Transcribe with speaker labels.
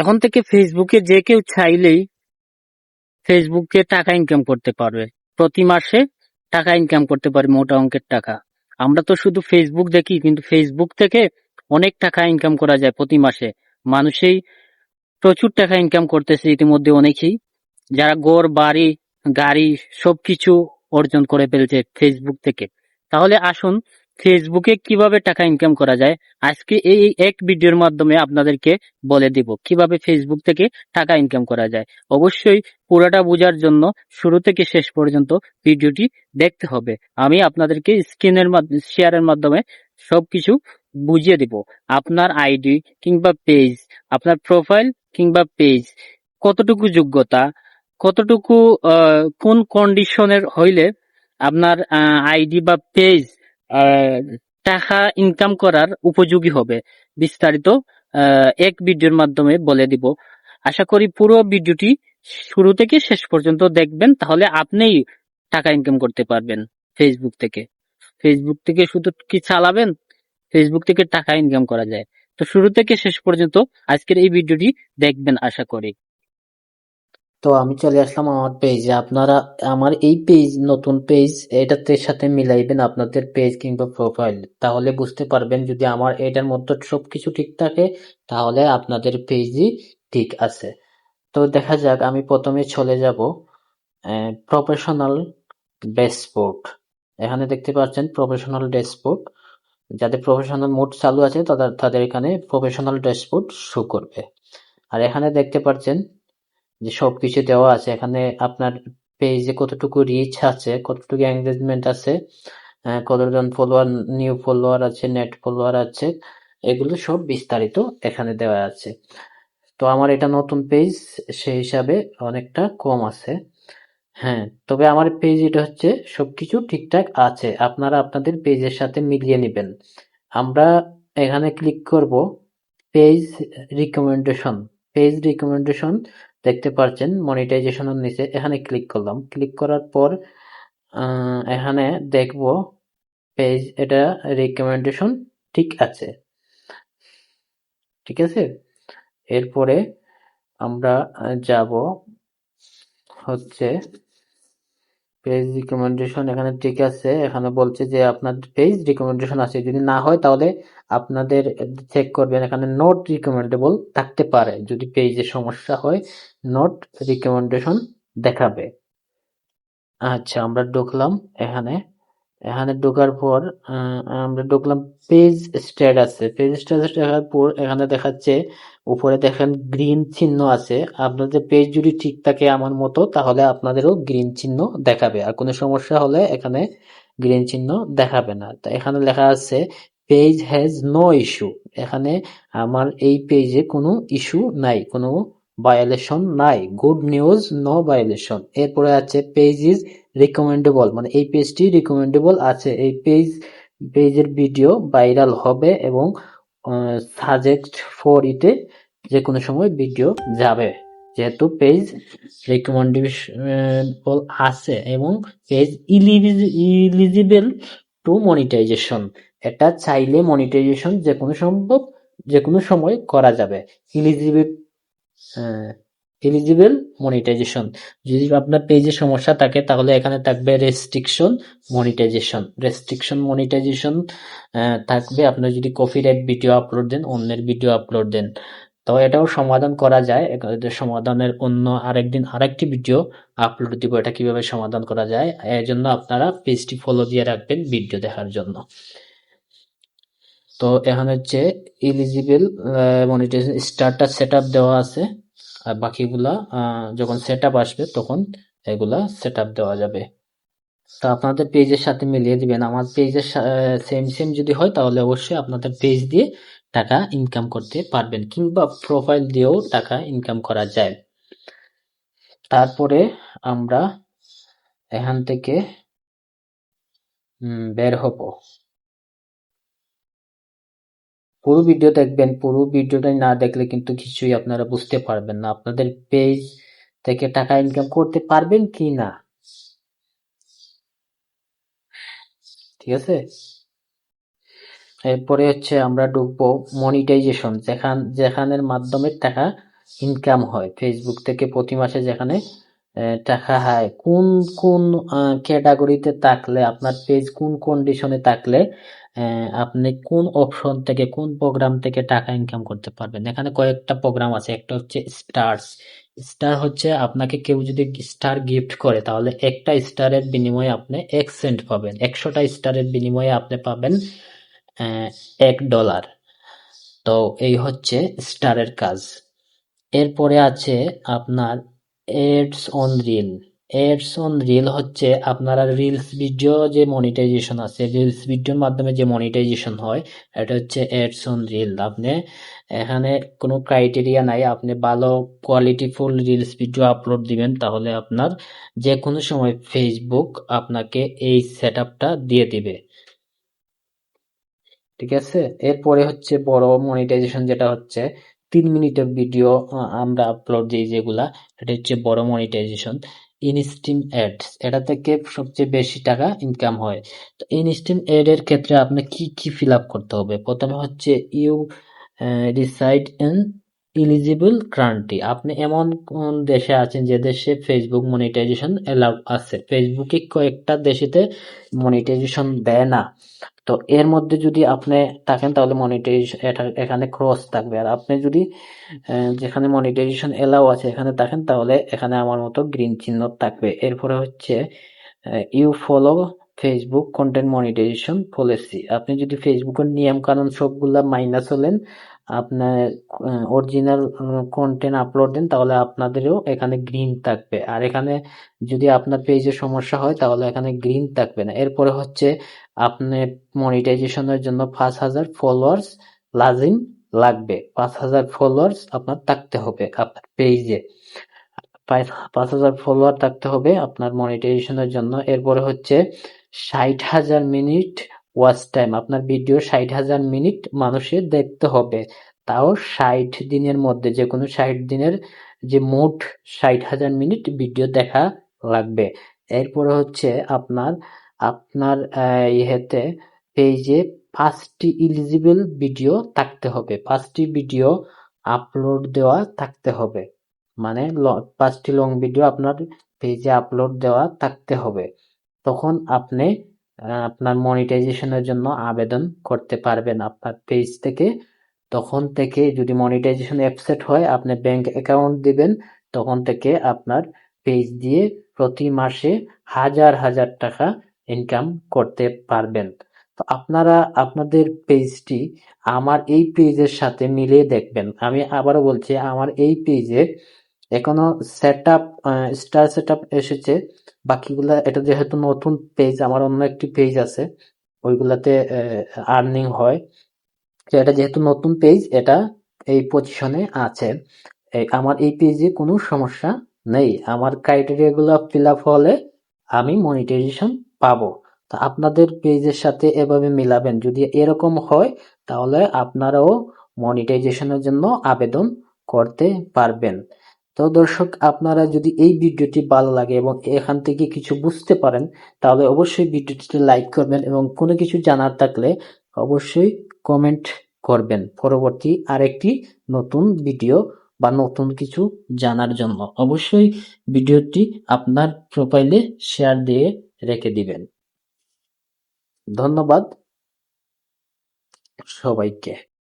Speaker 1: এখন থেকে ফেসবুকে যে কেউ চাইলেই ফেসবুকে টাকা ইনকাম করতে পারবে। প্রতি মাসে টাকা ইনকাম করতে পারবে মোটা অঙ্কের টাকা। আমরা তো শুধু ফেসবুক দেখি, কিন্তু ফেসবুক থেকে অনেক টাকা ইনকাম করা যায় প্রতি মাসে। মানুষই প্রচুর টাকা ইনকাম করতেছে ইতিমধ্যে অনেকেই। যারা গড় বাড়ি, গাড়ি সবকিছু অর্জন করে ফেলছে ফেসবুক থেকে। তাহলে আসুন ফেসবুকে কীভাবে টাকা ইনকাম করা যায়, আজকে এই এক ভিডিওর মাধ্যমে আপনাদেরকে বলে দিব কীভাবে ফেসবুক থেকে টাকা ইনকাম করা যায়। অবশ্যই পুরোটা বোঝার জন্য শুরু থেকে শেষ পর্যন্ত ভিডিওটি দেখতে হবে। আমি আপনাদেরকে স্ক্রিনের শেয়ারের মাধ্যমে সবকিছু বুঝিয়ে দিব। আপনার আইডি কিংবা পেজ, আপনার প্রোফাইল কিংবা পেজ, কতটুকু যোগ্যতা, কতটুকু কোন কন্ডিশনের হইলে আপনার আইডি বা পেজ টাকা ইনকাম করার উপযোগী হবে। বিস্তারিত এক ভিডিওর মাধ্যমে বলে দিব। আশা করি পুরো ভিডিওটি শুরু থেকে শেষ পর্যন্ত দেখবেন, তাহলে আপনিই টাকা ইনকাম করতে পারবেন ফেসবুক থেকে। ফেসবুক থেকে শুধু কি চালাবেন? ফেসবুক থেকে টাকা ইনকাম করা যায়। তো শুরু থেকে শেষ পর্যন্ত আজকের এই ভিডিওটি দেখবেন, আশা করি।
Speaker 2: তো আমি চলে আসলাম আমার পেজে আপনারা আমার এই পেজ নতুন পেজ এটাতে সাথে মিলাইবেন আপনাদের পেজ কিংবা প্রোফাইল তাহলে বুঝতে পারবেন যদি আমার এটার মধ্যে সবকিছু ঠিক থাকে, তাহলে আপনাদের পেজই ঠিক আছে। তো দেখা যাক, আমি প্রথমে চলে যাব প্রফেশনাল ড্যাশবোর্ড এখানে দেখতে পাচ্ছেন প্রফেশনাল ড্যাশবোর্ড যাদের প্রফেশনাল মোড চালু আছে, তাদের তাদের এখানে প্রফেশনাল ড্যাশবোর্ড শো করবে। আর এখানে দেখতে পাচ্ছেন যে সবকিছু দেওয়া আছে, এখানে আপনার পেজে কতটুকু রিচ আছে, কতটুকু এঙ্গেজমেন্ট আছে কতজন ফলোয়ার নিউ ফলোয়ার আছে নেট ফলোয়ার আছে, এগুলো সব বিস্তারিত এখানে দেওয়া আছে। তো আমার এটা নতুন পেজ সেই হিসাবে অনেকটা কম আছে। হ্যাঁ তবে আমার পেজ এটা হচ্ছে সবকিছু ঠিকঠাক আছে, আপনারা আপনাদের পেজের সাথে মিলিয়ে নেবেন। আমরা এখানে ক্লিক করব পেজ রিকমেন্ডেশন পেজ রিকমেন্ডেশন দেখতে পারছেন মনিটাইজেশনের নিচে, এখানে ক্লিক করলাম। ক্লিক করার পর এখানে দেখব পেজ এটা রিকমেন্ডেশন ঠিক আছে। ঠিক আছে? এরপরে আমরা যাব হচ্ছে পেজ রিকমেন্ডেশন এখানে ঠিক আছে। এখানে বলছে যে আপনার পেজ রিকমেন্ডেশন আছে। যদি না হয় তাহলে আপনাদের চেক করবেন। এখানে নট রিকমেন্ডেবল থাকতে পারে। যদি পেজে সমস্যা হয় নট রিকমেন্ডেশন দেখাবে। আচ্ছা আমরা ঢুকলাম এখানে। এখানে ঢোকার পর আমরা ঢুকলাম পেজ স্ট্যাটাসে পেজ স্ট্যাটাস দেখার পর এখানে দেখাচ্ছে উপরে দেখেন গ্রিন চিহ্ন আছে। আপনাদের পেজ যদি ঠিক থাকে আমার মতো, তাহলে আপনাদেরও গ্রিন চিহ্ন দেখাবে। আর কোনো সমস্যা হলে এখানে গ্রিন চিহ্ন দেখাবে না। তা এখানে লেখা আছে পেজ হ্যাজ নো ইস্যু এখানে আমার এই পেজে কোনো ইস্যু নাই, কোনো ভায়োলেশন নাই। গুড নিউজ নো ভায়োলেশন এরপরে আছে পেজ ইজ রিকমেন্ডেবল মানে এই পেজটি রিকমেন্ডেবল আছে। এই পেজ পেজের ভিডিও ভাইরাল হবে এবং সাজেক্ট ফর ইটে যে কোনো সময় ভিডিও যাবে। যেহেতু পেজ রিকমেন্ডেবল আছে এবং পেজ ইলিজিবল টু মনিটাইজেশন এটা চাইলে মনিটাইজেশন যে কোনো সম্ভব যে কোনো সময় করা যাবে। ইলিজিবল এলিজিবল মনিটাইজেশন যদি আপনার পেজে সমস্যা থাকে, তাহলে এখানে থাকবে রেস্ট্রিকশন মনিটাইজেশন রেস্ট্রিকশন মনিটাইজেশন থাকবে। আপনার যদি কপিরাইট ভিডিও আপলোড দেন, অন্যের ভিডিও আপলোড দেন। তো এটাও সমাধান করা যায়। সমাধানের অন্য আরেকদিন আরেকটি ভিডিও আপলোড দিব, এটা কীভাবে সমাধান করা যায়? এর জন্য আপনারা পেজটি ফলো দিয়ে রাখবেন ভিডিও দেখার জন্য। তো এখানে হচ্ছে eligible monetization starter set up দেওয়া আছে। আর বাকিগুলা যখন সেট আপ আসবে তখন এগুলা সেট আপ দেওয়া যাবে। তো আপনাদের পেজের সাথে মিলিয়ে দিবেন। আমার পেজের সেম সেম যদি হয় তাহলে অবশ্যই আপনাদের পেজ দিয়ে টাকা ইনকাম করতে পারবেন কিংবা প্রোফাইল দিয়েও টাকা ইনকাম করা যায়। তারপরে আমরা এখান থেকে বের হব। পুরো ভিডিও দেখবেন, পুরো ভিডিওটা না দেখলে কিন্তু কিছুই আপনারা বুঝতে পারবেন না। আপনাদের পেজ থেকে টাকা ইনকাম করতে পারবেন কি না ঠিক আছে? এরপরে হচ্ছে আমরা ঢুকবো মনিটাইজেশন যেখান, যেখানের মাধ্যমে টাকা ইনকাম হয়। ফেসবুক থেকে প্রতি মাসে যেখানে টাকা হয়। কোন কোন ক্যাটাগরিতে থাকলে, আপনার পেজ কোন কন্ডিশনে থাকলে আপনি কোন অপশন থেকে, কোন প্রোগ্রাম থেকে টাকা ইনকাম করতে পারবেন? এখানে কয়েকটা প্রোগ্রাম আছে। একটা হচ্ছে স্টারস স্টার হচ্ছে আপনাকে কেউ যদি স্টার গিফট করে, তাহলে একটা স্টারের বিনিময়ে আপনি এক সেন্ট পাবেন। একশোটা স্টারের বিনিময়ে আপনি পাবেন এক ডলার। তো এই হচ্ছে স্টারের কাজ। এরপরে আছে আপনার ads on reel. Ads on reel হচ্ছে আপনারা রিলস ভিডিও যে মনিটাইজেশন আছে, রিলস ভিডিওর মাধ্যমে যে মনিটাইজেশন হয়, এটা হচ্ছে এডস অন রিল। আপনি এখানে কোনো ক্রাইটেরিয়া নাই, আপনি ভালো কোয়ালিটিফুল রিলস ভিডিও আপলোড দিবেন, তাহলে আপনার যে কোনো সময় ফেসবুক আপনাকে এই সেট দিয়ে দিবে। ঠিক আছে? এরপরে হচ্ছে বড় মনিটাইজেশন যেটা হচ্ছে, তিন মিনিটের ভিডিও আমরা আপলোড দিই যেগুলা এটা হচ্ছে বড় মনিটাইজেশন ইনস্টিম অ্যাডস এটা থেকে সবচেয়ে বেশি টাকা ইনকাম হয়। তো ইনস্টিম অ্যাড এর ক্ষেত্রে আপনি কি কি ফিল আপ করতে হবে? প্রথমে হচ্ছে you reside in eligible country আপনি এমন কোন দেশে আছেন যে দেশে ফেসবুক মনিটাইজেশন এলাউ আছে? ফেসবুকে কয়েকটা দেশেতে মনিটাইজেশন দেয় না। তো এর মধ্যে যদি আপনি থাকেন তাহলে মনিটাইজেশন এখানে ক্রস থাকবে। আর আপনি যদি যেখানে মনিটাইজেশন এলাও আছে এখানে থাকেন তাহলে এখানে আমার মতো গ্রিন চিহ্ন থাকবে। এরপরে হচ্ছে you follow Facebook content monetization policy আপনি যদি ফেসবুকের নিয়ম কানুন সবগুলা মাইনাস হলেন, আপনার অরিজিনাল কন্টেন্ট আপলোড দেন, তাহলে আপনাদেরও এখানে গ্রিন থাকবে। আর এখানে যদি আপনার পেজে সমস্যা হয়, তাহলে এখানে গ্রিন থাকবে না। এরপরে হচ্ছে আপনি মনিটাইজেশনের জন্য পাঁচ হাজার ফলোয়ার্স লাজিম লাগবে। পাঁচ হাজার ফলোয়ার্স আপনার থাকতে হবে আপনার পেজে পাঁচ হাজার ফলোয়ার থাকতে হবে আপনার মনিটাইজেশনের জন্য। এরপরে হচ্ছে ষাট হাজার মিনিট ওয়াচ টাইম। আপনার ভিডিও ষাট হাজার মিনিট মানুষের দেখতে হবে। তাও ষাট দিনের মধ্যে যে কোনো ষাট দিনের যে মোট ষাট হাজার মিনিট ভিডিও দেখা লাগবে। এরপরে হচ্ছে আপনার আপনার ইয়েতে পেজে পাঁচটি ইলিজিবল ভিডিও থাকতে হবে। পাঁচটি ভিডিও আপলোড দেওয়া থাকতে হবে। মানে পাঁচটি লং ভিডিও আপনার পেজে আপলোড দেওয়া থাকতে হবে। তখন আপনি আপনার মনিটাইজেশনের জন্য আবেদন করতে পারবেন আপনার পেজ থেকে। তখন থেকে যদি মনিটাইজেশন অ্যাপসেট হয়, আপনি ব্যাংক অ্যাকাউন্ট দিবেন। তখন থেকে আপনার পেজ দিয়ে প্রতি মাসে হাজার হাজার টাকা ইনকাম করতে পারবেন। তো আপনারা, আপনাদের পেজটি আমার এই পেজের সাথে মিলিয়ে দেখবেন। আমি আবারও বলছি, আমার এই পেজে এখনও set up star set up এসেছে। বাকিগুলা, এটা যেহেতু নতুন পেজ আমার অন্য একটি পেজ আছে, ওইগুলাতে আর্নিং হয়। তো এটা যেহেতু নতুন পেজ এটা এই পজিশনে আছে। আমার এই পেজে কোনো সমস্যা নেই। আমার ক্রাইটেরিয়া গুলো ফিল আপ হলে আমি মনিটাইজেশন পাবো। তো আপনাদের পেজের সাথে এভাবে মিলাবেন। যদি এরকম হয়, তাহলে আপনারাও মনিটাইজেশনের জন্য আবেদন করতে পারবেন। তো দর্শক, আপনারা যদি এই ভিডিওটি ভালো লাগে এবং এখান থেকে কিছু বুঝতে পারেন, তাহলে অবশ্যই ভিডিওটিতে লাইক করবেন এবং কোনো কিছু জানার থাকলে অবশ্যই কমেন্ট করবেন। পরবর্তী আরেকটি নতুন ভিডিও বা নতুন কিছু জানার জন্য অবশ্যই ভিডিওটি আপনার প্রোফাইলে শেয়ার দিয়ে রেখে দিবেন। ধন্যবাদ সবাইকে।